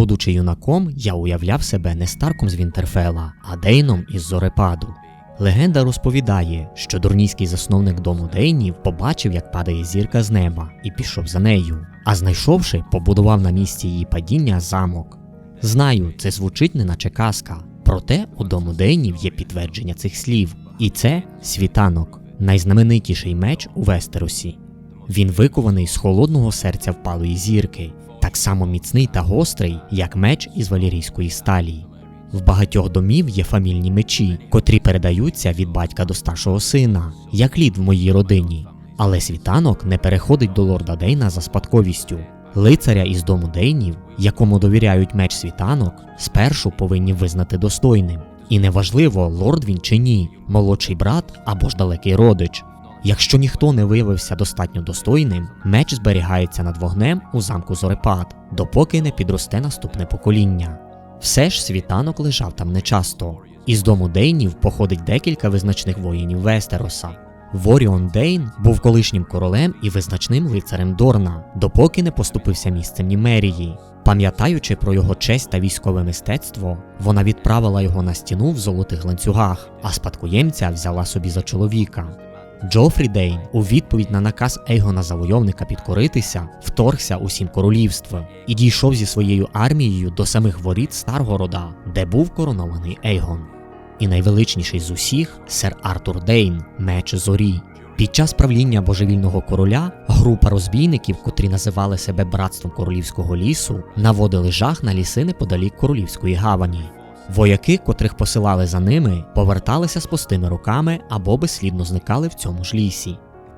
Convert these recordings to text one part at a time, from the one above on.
Будучи юнаком, я уявляв себе не Старком з Вінтерфела, а Дейном із Зорепаду. Легенда розповідає, що дурнійський засновник дому Дейнів побачив, як падає зірка з неба, і пішов за нею. А знайшовши, побудував на місці її падіння замок. Знаю, це звучить не наче казка, проте у дому Дейнів є підтвердження цих слів, і це світанок, найзнаменитіший меч у Вестеросі. Він викований з холодного серця впалої зірки, так само міцний та гострий, як меч із валірійської сталі. В багатьох домів є фамільні мечі, котрі передаються від батька до старшого сина, як лід в моїй родині. Але світанок не переходить до лорда Дейна за спадковістю. Лицаря із дому Дейнів, якому довіряють меч світанок, спершу повинні визнати достойним. І неважливо, лорд він чи ні, молодший брат або ж далекий родич. Якщо ніхто не виявився достатньо достойним, меч зберігається над вогнем у замку Зорепад, допоки не підросте наступне покоління. Все ж світанок лежав там нечасто. Із дому Дейнів походить декілька визначних воїнів Вестероса. Воріон Дейн був колишнім королем і визначним лицарем Дорна, допоки не поступився місцем Німерії. Пам'ятаючи про його честь та військове мистецтво, вона відправила його на стіну в золотих ланцюгах, а спадкоємця взяла собі за чоловіка. Джофрі Дейн у відповідь на наказ Ейгона завойовника підкоритися вторгся у сім королівств і дійшов зі своєю армією до самих воріт Старгорода, де був коронований Ейгон. І найвеличніший з усіх сер Артур Дейн, меч зорі. Під час правління божевільного короля група розбійників, котрі називали себе братством королівського лісу, наводили жах на ліси неподалік королівської гавані. Вояки, котрих посилали за ними, поверталися з пустими руками або безслідно зникали в цьому ж лісі.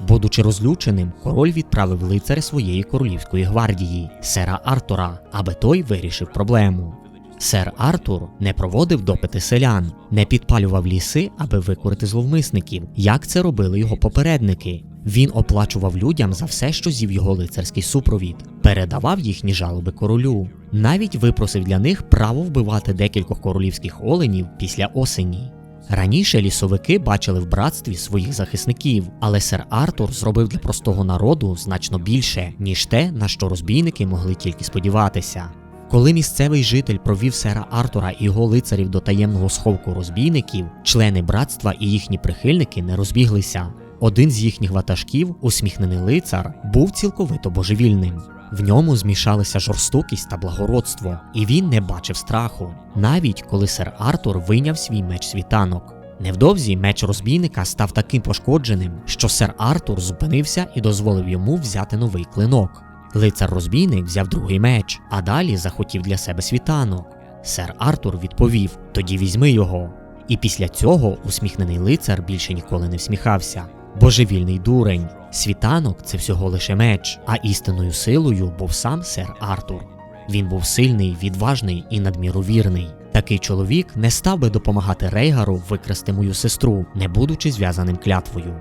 Будучи розлюченим, король відправив лицаря своєї королівської гвардії, сера Артура, аби той вирішив проблему. Сер Артур не проводив допити селян, не підпалював ліси, аби викорити зловмисників, як це робили його попередники. Він оплачував людям за все, що зів його лицарський супровід, передавав їхні жалоби королю, навіть випросив для них право вбивати декількох королівських оленів після осені. Раніше лісовики бачили в братстві своїх захисників, але сер Артур зробив для простого народу значно більше, ніж те, на що розбійники могли тільки сподіватися. Коли місцевий житель провів сера Артура і його лицарів до таємного сховку розбійників, члени братства і їхні прихильники не розбіглися. Один з їхніх ватажків, усміхнений лицар, був цілковито божевільним. В ньому змішалися жорстокість та благородство, і він не бачив страху, навіть коли сер Артур вийняв свій меч світанок. Невдовзі меч розбійника став таким пошкодженим, що сер Артур зупинився і дозволив йому взяти новий клинок. Лицар-розбійник взяв другий меч, а далі захотів для себе світанок. Сер Артур відповів: тоді візьми його. І після цього усміхнений лицар більше ніколи не всміхався. Божевільний дурень. Світанок це всього лише меч, а істинною силою був сам сер Артур. Він був сильний, відважний і надміру вірний. Такий чоловік не став би допомагати Рейгару викрасти мою сестру, не будучи зв'язаним клятвою.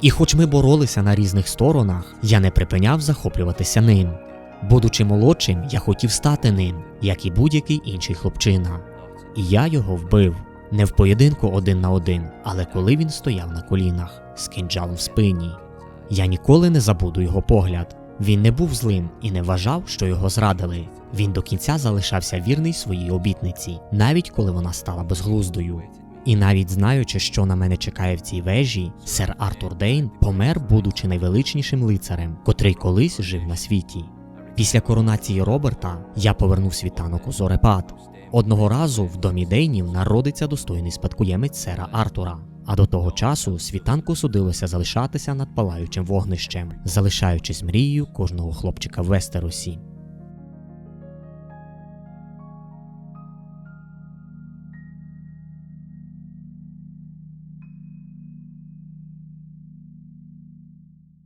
І хоч ми боролися на різних сторонах, я не припиняв захоплюватися ним. Будучи молодшим, я хотів стати ним, як і будь-який інший хлопчина. І я його вбив не в поєдинку один на один, але коли він стояв на колінах з кинджалом в спині. Я ніколи не забуду його погляд. Він не був злим і не вважав, що його зрадили. Він до кінця залишався вірний своїй обітниці, навіть коли вона стала безглуздою. І навіть знаючи, що на мене чекає в цій вежі, сер Артур Дейн помер, будучи найвеличнішим лицарем, котрий колись жив на світі. Після коронації Роберта я повернув світанок у Зорепад. Одного разу в домі Дейнів народиться достойний спадкоємець сера Артура. А до того часу світанку судилося залишатися над палаючим вогнищем, залишаючись мрією кожного хлопчика в Вестеросі.